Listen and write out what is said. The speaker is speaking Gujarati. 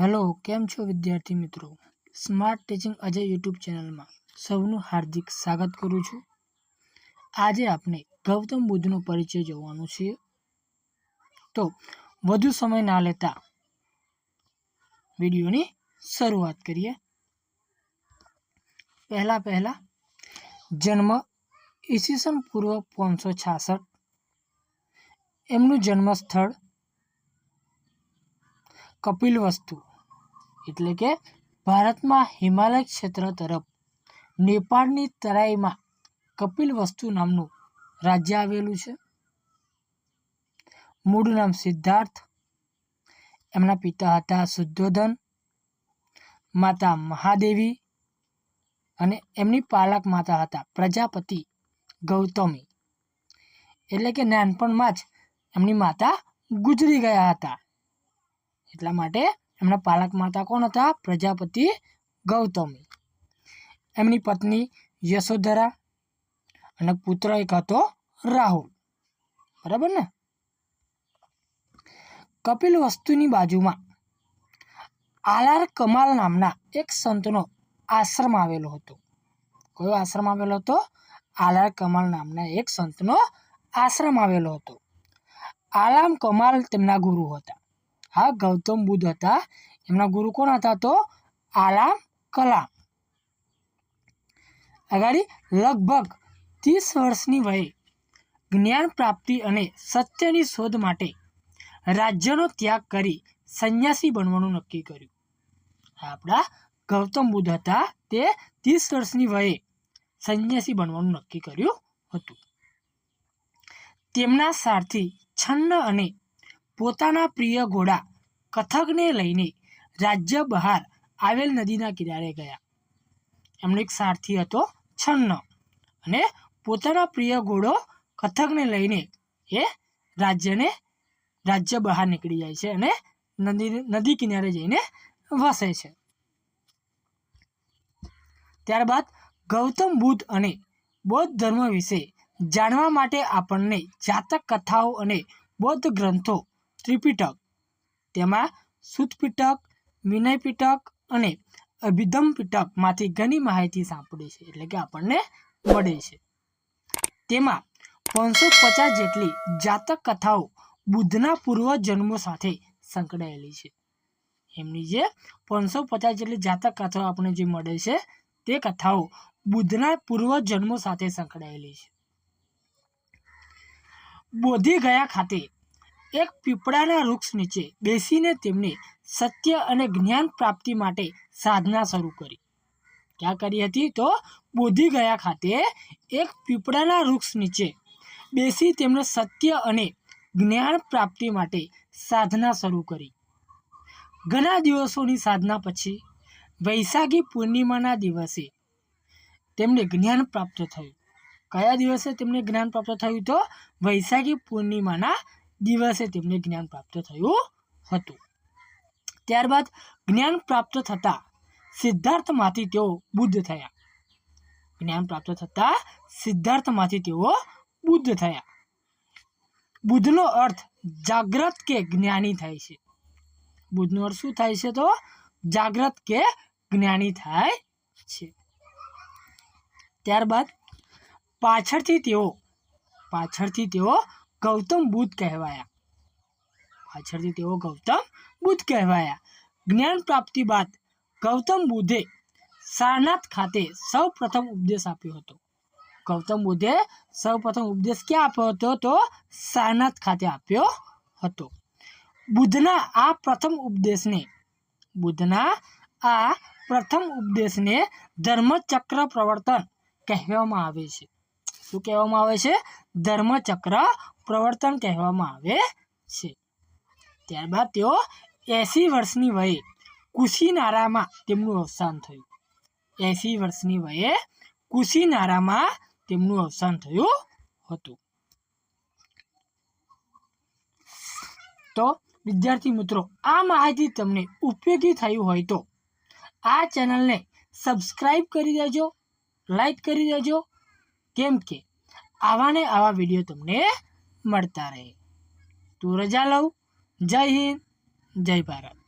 હેલો, કેમ છો વિદ્યાર્થી મિત્રો? સ્માર્ટ ટીચિંગ અજય યુટ્યુબ ચેનલમાં સૌનું હાર્દિક સ્વાગત કરું છું. આજે આપણે ગૌતમ બુદ્ધનો પરિચય જોવાનો છે તો વધુ સમય ના લેતા વિડીયોની શરૂઆત કરીએ. પહેલાં પહેલાં જન્મ ઈસવીસન પૂર્વ પાંચસો છાસઠ. એમનું જન્મસ્થળ કપિલ વસ્તુ એટલે કે ભારતમાં હિમાલય ક્ષેત્ર તરફ, નેપાળની તરાઈમાં કપિલ વસ્તુ નામનું રાજ્ય આવેલું છે. મૂળ નામ સિદ્ધાર્થ, એમના પિતા હતા શુદ્ધોધન માતા મહાદેવી અને એમની પાલક માતા હતા પ્રજાપતિ ગૌતમી. એટલે કે નાનપણમાં જ એમની માતા ગુજરી ગયા હતા. એટલા માટે એમના પાલક માતા કોણ હતા? પ્રજાપતિ ગૌતમી. એમની પત્ની યશોધરા અને પુત્ર એક હતો રાહુલ. બરાબર ને? કપિલ વસ્તુની બાજુમાં આલાર કમાલ નામના એક સંતનો આશ્રમ આવેલો હતો. કયો આશ્રમ આવેલો હતો? આલાર કમાલ નામના એક સંતનો આશ્રમ આવેલો હતો. આલામ કમાલ તેમના ગુરુ હતા. હા, ગૌતમ બુદ્ધ હતા. એમના ગુરુ કોણ હતા તો? આલામ કલામ. અગાડી લગભગ ત્રીસ વર્ષની વયે જ્ઞાન પ્રાપ્તિ અને સત્યની શોધ માટે રાજ્યનો ત્યાગ કરી સંન્યાસી બનવાનું નક્કી કર્યું. આપણા ગૌતમ બુદ્ધ હતા તે ત્રીસ વર્ષની વયે સંન્યાસી બનવાનું નક્કી કર્યું હતું. તેમના સારથી છન્ન અને પોતાના પ્રિય ઘોડા કથકને લઈને રાજ્ય બહાર આવેલ નદીના કિનારે ગયા. એમનો એક સારથી હતો છન્ન અને પોતાના પ્રિય ઘોડો કથકને લઈને એ રાજ્યને, રાજ્ય બહાર નીકળી જાય છે અને નદી નદી કિનારે જઈને વસે છે. ત્યારબાદ ગૌતમ બુદ્ધ અને બૌદ્ધ ધર્મ વિશે જાણવા માટે આપણને જાતક કથાઓ અને બૌદ્ધ ગ્રંથો ત્રિપિટક. તેમાં સુતપિટક, વિનયપિટક વિનય પિટક અને અભિધમ પિટકમાંથી ઘણી માહિતી સાંપડી છે, એટલે કે આપણને મળે છે. તેમાં પાંચસો પચાસ જેટલી જાતક કથાઓ બુદ્ધના પૂર્વ જન્મો સાથે સંકળાયેલી છે. એમની જે પાંચસો પચાસ જેટલી જાતક કથાઓ આપણને જે મળે છે, તે કથાઓ બુદ્ધના પૂર્વ જન્મો સાથે સંકળાયેલી છે. બોધિ ગયા ખાતે એક પીપળાના વૃક્ષ નીચે બેસીને તેમણે સત્ય અને જ્ઞાન પ્રાપ્તિ માટે સાધના શરૂ કરી. ક્યાં કરી હતી? તો બોધિ ગયા ખાતે એક પીપળાના વૃક્ષ નીચે બેસી તેમણે સત્ય અને જ્ઞાન પ્રાપ્તિ માટે સાધના શરૂ કરી. ઘણા દિવસોની સાધના પછી વૈશાખી પૂર્ણિમાના દિવસે તેમને જ્ઞાન પ્રાપ્ત થયું. કયા દિવસે તેમને જ્ઞાન પ્રાપ્ત થયું? તો વૈશાખી પૂર્ણિમાના દિવસે તેમને જ્ઞાન પ્રાપ્ત થયું હતું. ત્યારબાદ જ્ઞાન પ્રાપ્ત થતાં સિદ્ધાર્થમાંથી તેઓ બુદ્ધ થયા. જ્ઞાન પ્રાપ્ત થતાં સિદ્ધાર્થમાંથી તેઓ બુદ્ધ થયા. બુદ્ધનો અર્થ જાગ્રત કે જ્ઞાની થાય છે. બુદ્ધનો અર્થ શું થાય છે તો? જાગ્રત કે જ્ઞાની થાય છે. ત્યારબાદ પાછળથી તેઓ પાછળથી તેઓ ગૌતમ બુદ્ધ કહેવાયા. પાછળથી તેઓ ગૌતમ બુદ્ધ કહેવાયા. જ્ઞાન પ્રાપ્તિ બાદ ગૌતમ બુદ્ધે સારનાથ ખાતે સૌ પ્રથમ ઉપદેશ આપ્યો હતો. ગૌતમ બુદ્ધે સૌ પ્રથમ ઉપદેશ ક્યાં આપ્યો હતો? તો સારનાથ ખાતે આપ્યો હતો. બુદ્ધના આ પ્રથમ ઉપદેશને, બુદ્ધના આ પ્રથમ ઉપદેશને ધર્મચક્ર પ્રવર્તન કહેવામાં આવે છે. શું કહેવામાં આવે છે? ધર્મચક્ર પ્રવર્તન કહેવામાં આવે છે. ત્યારબાદ તેઓ એંસી વર્ષની વયે કુશીનારામાં તેમનું અવસાન થયું. એંસી વર્ષની વયે કુશીનારામાં તેમનું અવસાન થયું હતું. તો વિદ્યાર્થી મિત્રો, આ માહિતી તમને ઉપયોગી થયું હોય તો આ ચેનલને સબસ્ક્રાઈબ કરી દેજો લાઈક કરી દેજો. કેમ કે આવા ને આવા વીડિયો તમને મળતા રહે. તું રજા લઉં. જય હિન્દ. જય ભારત.